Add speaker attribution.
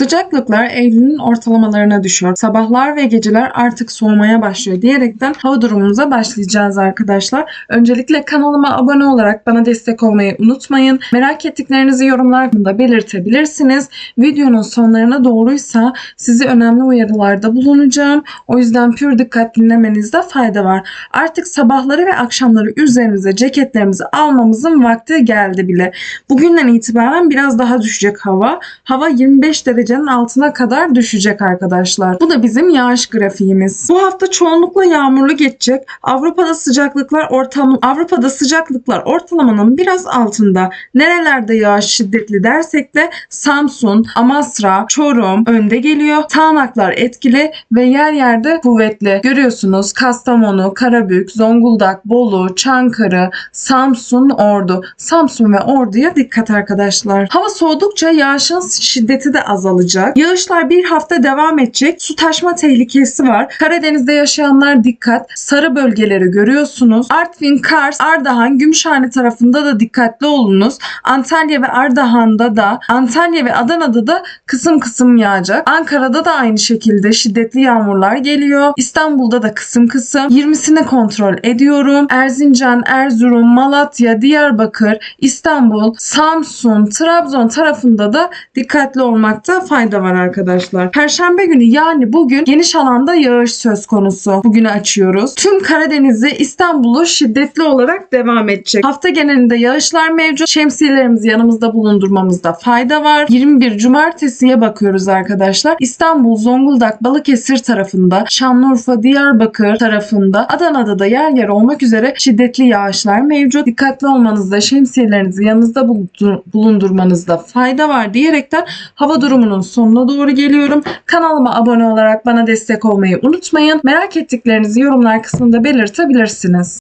Speaker 1: Sıcaklıklar Eylül'ün ortalamalarına düşüyor. Sabahlar ve geceler artık soğumaya başlıyor diyerekten hava durumumuza başlayacağız arkadaşlar. Öncelikle kanalıma abone olarak bana destek olmayı unutmayın. Merak ettiklerinizi yorumlarda belirtebilirsiniz. Videonun sonlarına doğruysa sizi önemli uyarılarda bulunacağım. O yüzden pür dikkat dinlemenizde fayda var. Artık sabahları ve akşamları üzerimize ceketlerimizi almamızın vakti geldi bile. Bugünden itibaren biraz daha düşecek hava. Hava 25 derecenin altına kadar düşecek arkadaşlar. Bu da bizim yağış grafiğimiz. Bu hafta çoğunlukla yağmurlu geçecek. Avrupa'da sıcaklıklar ortam Avrupa'da sıcaklıklar ortalamanın biraz altında. Nerelerde yağış şiddetli dersek de Samsun, Amasra, Çorum önde geliyor. Sağanaklar etkili ve yer yerde kuvvetli. Görüyorsunuz Kastamonu, Karabük, Zonguldak, Bolu, Çankırı, Samsun, Ordu. Samsun ve Ordu'ya dikkat arkadaşlar. Hava soğudukça yağışın şiddeti de azalacak. Yağışlar bir hafta devam edecek. Su taşma tehlikesi var. Karadeniz'de yaşayanlar dikkat. Sarı bölgeleri görüyorsunuz. Artvin, Kars, Ardahan, Gümüşhane tarafında da dikkatli olunuz. Antalya ve Ardahan'da da, Antalya ve Adana'da da kısım kısım yağacak. Ankara'da da aynı şekilde şiddetli yağmurlar geliyor. İstanbul'da da kısım kısım. 20'sini kontrol ediyorum. Erzincan, Erzurum, Malatya, Diyarbakır, İstanbul, Samsun, Trabzon tarafında da dikkatli olmakta fayda var arkadaşlar. Perşembe günü yani bugün geniş alanda yağış söz konusu. Bugünü açıyoruz. Tüm Karadeniz'i İstanbul'u şiddetli olarak devam edecek. Hafta genelinde yağışlar mevcut. Şemsiyelerimizi yanımızda bulundurmamızda fayda var. 21 Cumartesi'ye bakıyoruz arkadaşlar. İstanbul, Zonguldak, Balıkesir tarafında, Şanlıurfa, Diyarbakır tarafında, Adana'da da yer yer olmak üzere şiddetli yağışlar mevcut. Dikkatli olmanızda, şemsiyelerinizi yanınızda bulundur- bulundurmanızda fayda var diyerekten hava durumunun sonuna doğru geliyorum. Kanalıma abone olarak bana destek olmayı unutmayın. Merak ettiklerinizi yorumlar kısmında belirtebilirsiniz.